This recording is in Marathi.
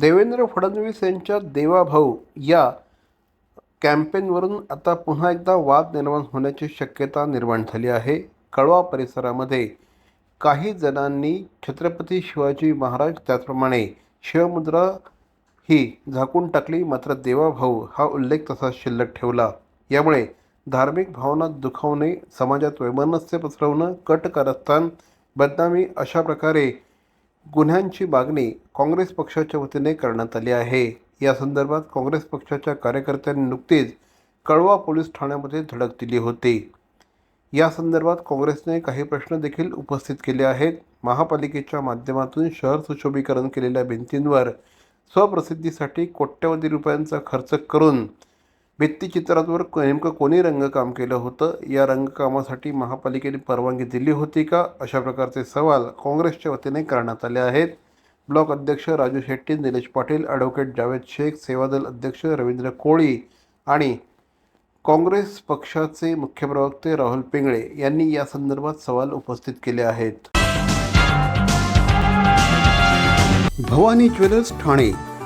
देवेंद्र फडणवीस यांच्या देवाभाऊ या कॅम्पेनवरून आता पुन्हा एकदा वाद निर्माण होण्याची शक्यता निर्माण झाली आहे. कळवा परिसरामध्ये काही जणांनी छत्रपती शिवाजी महाराज त्याचप्रमाणे शिवमुद्रा ही झाकून टाकली मात्र देवाभाऊ हा उल्लेख तसा शिल्लक ठेवला. यामुळे धार्मिक भावना दुखावणे समाजात वैमनस्य पसरवणं कट कारस्थान बदनामी अशा प्रकारे गुन्ह्यांची मागणी काँग्रेस पक्षाच्या वतीने करण्यात आली आहे. या संदर्भात काँग्रेस पक्षाच्या कार्यकर्त्यांनी नुकतीच कळवा पोलीस ठाण्यामध्ये धडक दिली होती. या संदर्भात काँग्रेसने काही प्रश्न देखील उपस्थित केले आहेत. महापालिकेच्या माध्यमातून शहर सुशोभीकरण केलेल्या भिंतींवर स्वप्रसिद्धीसाठी कोट्यवधी रुपयांचा खर्च करून भित्तीचित्रांवर नेमकं कोणी रंगकाम केलं होतं? या रंगकामासाठी महापालिकेने परवानगी दिली होती का? अशा प्रकारचे सवाल काँग्रेसच्या वतीने करण्यात आले आहेत. ब्लॉक अध्यक्ष राजू शेट्टी निलेश पाटील ॲडव्होकेट जावेद शेख सेवादल अध्यक्ष रवींद्र कोळी आणि काँग्रेस पक्षाचे मुख्य प्रवक्ते राहुल पिंगळे यांनी या संदर्भात सवाल उपस्थित केले आहेत. भवानी ज्वेलर्स ठाणे